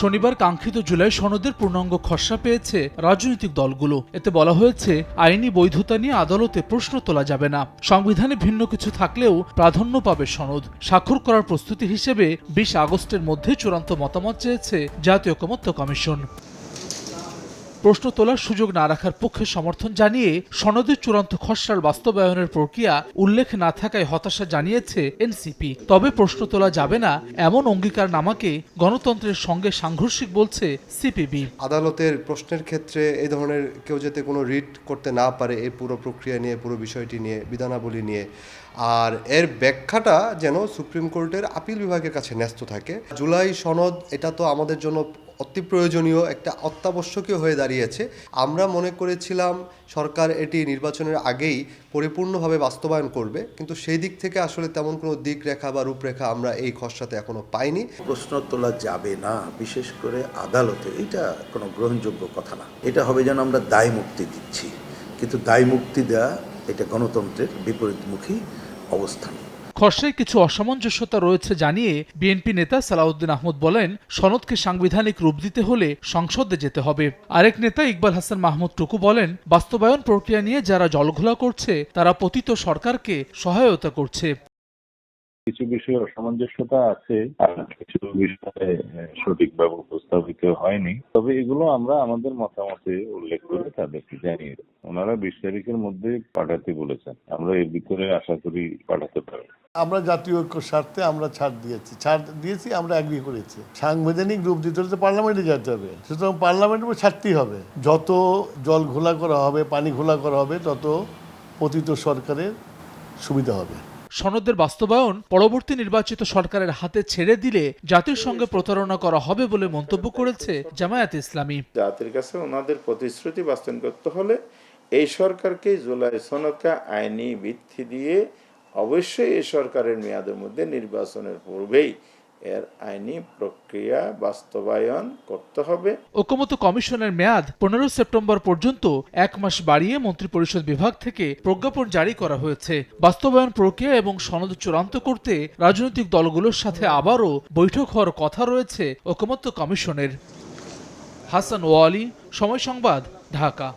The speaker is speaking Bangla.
শনিবার কাঙ্ক্ষিত জুলাই সনদের পূর্ণাঙ্গ খসড়া পেয়েছে রাজনৈতিক দলগুলো। এতে বলা হয়েছে, আইনি বৈধতা নিয়ে আদালতে প্রশ্ন তোলা যাবে না। সংবিধানে ভিন্ন কিছু থাকলেও প্রাধান্য পাবে সনদ। স্বাক্ষর করার প্রস্তুতি হিসেবে বিশ আগস্টের মধ্যে চূড়ান্ত মতামত চেয়েছে জাতীয় ঐকমত্য কমিশন। প্রশ্ন তোলার সুযোগ না রাখার পক্ষে সমর্থন জানিয়ে সনদের চূড়ান্ত খসড়ার বাস্তবায়নের প্রক্রিয়া উল্লেখ না থাকায় হতাশা জানিয়েছে এনসিপি। তবে প্রশ্ন তোলা যাবে না, এমন অঙ্গীকার নামাকে গণতন্ত্রের সঙ্গে সাংঘর্ষিক বলছে সিপিবি। আদালতের প্রশ্নের ক্ষেত্রে এই ধরনের কেউ যাতে কোনো রিট করতে না পারে এই পুরো প্রক্রিয়া নিয়ে, পুরো বিষয়টি নিয়ে, বিধানাবলী নিয়ে। আর এর ব্যাখ্যাটা যেন সুপ্রিম কোর্টের আপিল বিভাগের কাছে ন্যস্ত থাকে। জুলাই সনদ, এটা তো আমাদের জন্য অতি প্রয়োজনীয় একটা অত্যাবশ্যকীয় হয়ে দাঁড়িয়েছে। আমরা মনে করেছিলাম সরকার এটি নির্বাচনের আগেই পরিপূর্ণভাবে বাস্তবায়ন করবে, কিন্তু সেই দিক থেকে আসলে তেমন কোনো দিক রেখা বা রূপরেখা আমরা এই খসড়াতে এখনও পাইনি। প্রশ্ন তোলা যাবে না, বিশেষ করে আদালতে। এটা কোনো গ্রহণযোগ্য কথা না। এটা হবে যেন আমরা দায় মুক্তি দিচ্ছি। কিন্তু দায় মুক্তি দেওয়া এটা গণতন্ত্রের বিপরীতমুখী অবস্থান। খসড়ায় কিছু অসামঞ্জস্যতা রয়েছে জানিয়ে বিএনপি নেতা সালাউদ্দিন আহমদ বলেন, সনদকে সাংবিধানিক রূপ দিতে হলে সংসদে যেতে হবে। আরেক নেতা ইকবাল হাসান মাহমুদ টুকু বলেন, বাস্তবায়ন প্রক্রিয়া নিয়ে যারা জলঘোলা করছে, তারা পতিত সরকারকে সহায়তা করছে। কিছু বিষয়ে অসামঞ্জস্যতা আছে, আর কিছু বিষয়ে সঠিকভাবে উপস্থাপিত হয়নি। তবে এগুলো আমরা আমাদের মতামতে উল্লেখ করে তাদেরকে জানিয়ে দেব। ওনারা বিশ তারিখের মধ্যে পাঠাতে বলেছেন। আমরা এর ভিতরে আশা করি পাঠাতে পারব। আমরা জাতীয় ঐক্য স্বার্থে আমরা ছাড় দিয়েছি। ছাড় দিয়েছি আমরা অ্যাগ্রি করেছি। সাংবিধানিক রূপ দিতে হলে তো পার্লামেন্টে যেতে হবে। সুতরাং পার্লামেন্টের উপর ছাড়তেই হবে। যত জল ঘোলা করা হবে পানি ঘোলা করা হবে তত পতিত সরকারের সুবিধা হবে। সনদের বাস্তবায়ন পরবর্তী নির্বাচিত সরকারের হাতে ছেড়ে দিলে জাতির সঙ্গে প্রতারণা করা হবে বলে মন্তব্য করেছে জামায়াত ইসলামী। জাতির কাছে ওনাদের প্রতিশ্রুতি বাস্তবায়ন করতে হলে এই সরকারকে জুলাই সনদকে আইনি ভিত্তি দিয়ে অবশ্যই এই সরকারের মেয়াদের মধ্যে নির্বাচনের পূর্বেই এর আইনি প্রক্রিয়া বাস্তবায়ন করতে হবে। ঐকমত্য কমিশনের মেয়াদ পনেরো সেপ্টেম্বর পর্যন্ত এক মাস বাড়িয়ে মন্ত্রিপরিষদ বিভাগ থেকে প্রজ্ঞাপন জারি করা হয়েছে। বাস্তবায়ন প্রক্রিয়া এবং সনদ চূড়ান্ত করতে রাজনৈতিক দলগুলোর সাথে আবারও বৈঠক হওয়ার কথা রয়েছে ঐকমত্য কমিশনের। হাসান ওয়ালি, সময় সংবাদ, ঢাকা।